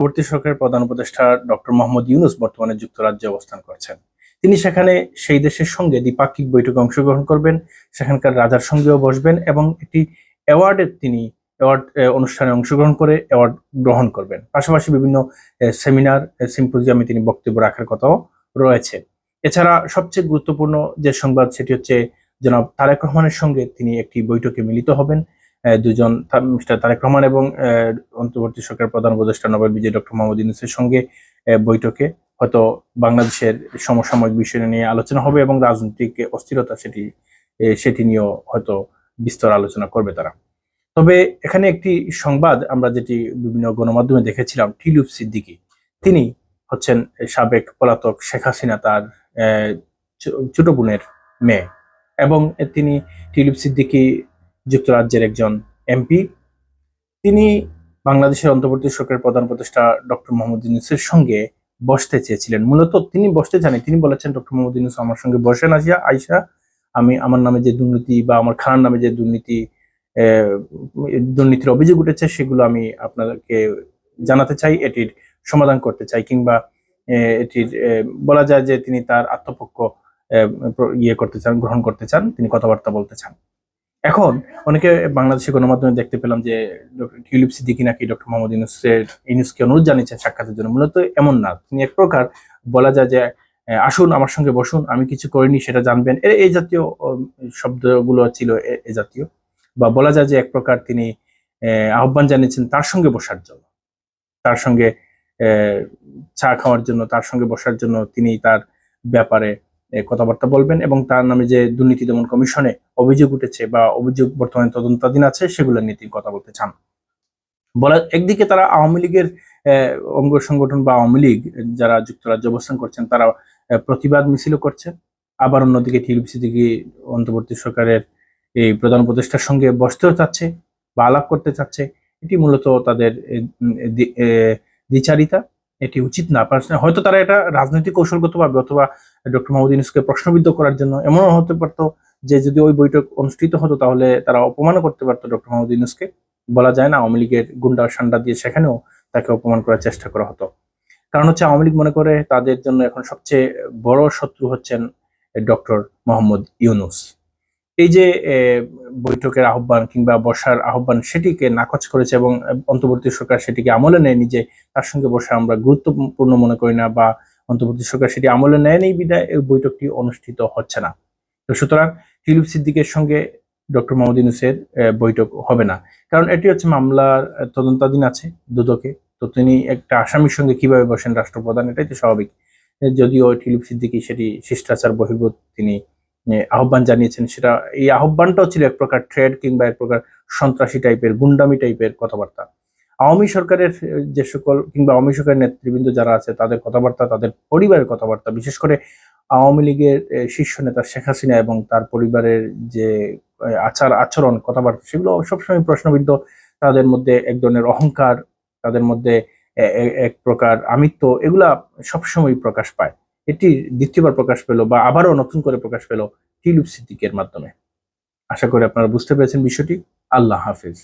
পরবর্তী সরকারের প্রধান উপদেষ্টা ডক্টর মোহাম্মদ ইউনুস বর্তমানে যুক্তরাজ্যে অবস্থান করছেন। তিনি সেখানে সেই দেশের সঙ্গে দ্বিপাক্ষিক বৈঠকে অংশগ্রহণ করবেন, সেখানকার রাজার সঙ্গেও বসবেন এবং একটি অ্যাওয়ার্ডের তিনি অ্যাওয়ার্ড অনুষ্ঠানে অংশগ্রহণ করে অ্যাওয়ার্ড গ্রহণ করবেন। পাশাপাশি বিভিন্ন সেমিনার সিম্পোজিয়ামে তিনি বক্তব্য রাখার কথাও রয়েছে। এছাড়া সবচেয়ে গুরুত্বপূর্ণ যে সংবাদ সেটি হচ্ছে জনাব তারেক রহমানের সঙ্গে তিনি একটি বৈঠকে মিলিত হবেন। দুজন মিস্টার তারেক রহমান এবং অন্তর্বর্তী সরকার প্রধান উপদেষ্টা নবাব বিজয় ডক্টর মোহাম্মদ ইউনুসের সঙ্গে বৈঠকে হয়তো বাংলাদেশের সমসাময়িক বিষয় নিয়ে আলোচনা হবে এবং রাজনৈতিক অস্থিরতা সেটি সেটি নিয়েও হয়তো বিস্তর আলোচনা করবে তারা। তবে এখানে একটি সংবাদ আমরা যেটি বিভিন্ন গণমাধ্যমে দেখেছিলাম, টিলুপ সিদ্দিকী। তিনি হচ্ছেন সাবেক পলাতক শেখ হাসিনা তার ছোট বোনের মেয়ে এবং তিনি টিলুপ সিদ্দিকী যুক্তরাজ্যের একজন এমপি। তিনি বাংলাদেশের অন্তর্বর্তী সরকারের প্রধান উপদেষ্টা ডক্টর মোহাম্মদ ইউনুসের সঙ্গে বসতে চেয়েছিলেন। মূলত তিনি বসতে চান তিনি বলেছেন, ডক্টর মোহাম্মদ ইউনুস আমার সঙ্গে বসেন আসিয়া আইসা আমি আমার নামে যে দুর্নীতি বা আমার খানার নামে যে দুর্নীতি দুর্নীতির অভিযোগ উঠেছে, সেগুলো আমি আপনাদেরকে জানাতে চাই, এটির সমাধান করতে চাই। কিংবা এটির বলা যায় যে তিনি তার আত্মপক্ষ ইয়ে করতে চান, গ্রহণ করতে চান, তিনি কথাবার্তা বলতে চান। এখন অনেকে বাংলাদেশের গণমাধ্যমে দেখতে পেলাম যে ডক্টর টিউলিপ সিদ্দিকি নাকি ডক্টর মোহাম্মদ ইউনুসের, ইউনুসকে অনুরোধ জানিয়েছেন সাক্ষাতের জন্য। মূলত এমন না, তিনি এক প্রকার বলা যায় যে আসুন, আমার সঙ্গে বসুন, আমি কিছু করিনি, সেটা জানবেন। এই জাতীয় শব্দগুলো ছিল এ- জাতীয়। বা বলা যায় যে এক প্রকার তিনি আহ্বান জানিয়েছেন তার সঙ্গে বসার জন্য। তার সঙ্গে চা খাওয়ার জন্য, তার সঙ্গে বসার জন্য তিনি তার ব্যাপারে কথাবার্তা বলবেন এবং তার নামে যে দুর্নীতি দমন কমিশনে অভিযোগ উঠেছে বা অভিযোগ বর্তমানে তদন্তাধীন আছে সেগুলো নিয়ে তিনি কথা বলতে চান। বলা একদিকে তারা আওয়ামী লীগের অঙ্গ সংগঠন বা আওয়ামী লীগ, যারা যুক্তরাজ্যে অবস্থান করছেন, তারা প্রতিবাদ মিছিল করছেন। আবার অন্যদিকে টিএলবিসি থেকে অন্তর্বর্তী সরকারের এই প্রধান উপদেষ্টার সঙ্গে বসতেও চাচ্ছে বা আলাপ করতে চাচ্ছে। এটি মূলত তাদের দ্বিচারিতা। এটি উচিত না। হয়তো তারা এটা রাজনৈতিক কৌশলগতভাবে অথবা ডক্টর মোহাম্মদ ইউনুসকে প্রশ্নবিদ্ধ করার জন্য এমনও হতে পারতো যে যদি ওই বৈঠক অনুষ্ঠিত হতো তাহলে তারা অপমানও করতে পারতো ডক্টর মোহাম্মদ ইউনুসকে। বলা যায় না, আওয়ামী লীগের গুন্ডা সান্ডা দিয়ে সেখানেও তাকে অপমান করার চেষ্টা করা হতো। কারণ হচ্ছে আওয়ামী লীগ মনে করে তাদের জন্য এখন সবচেয়ে বড় শত্রু হচ্ছেন ডক্টর মোহাম্মদ ইউনুস। এই যে বৈঠকের আহ্বান কিংবা বসার আহ্বান সেটিকে নাকচ করেছে এবং অন্তর্বর্তী সরকার সেটিকে আমলে নেয়নি যে তার সঙ্গে বসে আমরা গুরুত্বপূর্ণ মনে করি না বা অন্তর্বর্তী সরকার সেটি আমলে নেয়নি বিদায়, এই বৈঠকটি অনুষ্ঠিত হচ্ছে না। তো সুতরাং টিলুপ সিদ্দিকের সঙ্গে ডক্টর মোহাম্মদ ইউনুসের বৈঠক হবে না। কারণ এটি হচ্ছে মামলার তদন্তাধীন আছে দুদকে। তো তিনি একটা আসামির সঙ্গে কীভাবে বসেন রাষ্ট্রপ্রধান, এটাই তো স্বাভাবিক। যদিও টিলুপ সিদ্দিকি সেটি শিষ্টাচার বহির্ভূত তিনি আহ্বান জানিয়েছেন, সেটা এই আহ্বানটাও ছিল এক প্রকার ট্রেড কিংবা এক প্রকার সন্ত্রাসী টাইপের, গুন্ডামি টাইপের কথাবার্তা। আওয়ামী সরকারের যে সকল কিংবা আওয়ামী সরকারের নেতৃবৃন্দ যারা আছে, তাদের কথাবার্তা, তাদের পরিবারের কথাবার্তা, বিশেষ করে আওয়ামী লীগের শীর্ষ নেতা শেখ হাসিনা এবং তার পরিবারের যে আচার, আচরণ, কথাবার্তা, সেগুলো সবসময় প্রশ্নবিদ্ধ। তাদের মধ্যে এক ধরনের অহংকার, তাদের মধ্যে এক প্রকার আমিত্ব, এগুলা সবসময় প্রকাশ পায়। এটি দ্বিতীয়বার প্রকাশ পেল বা আবারও নতুন করে প্রকাশ পেল টিলুপ সিদ্দিকের মাধ্যমে। আশা করি আপনারা বুঝতে পেরেছেন বিষয়টি। আল্লাহ হাফিজ।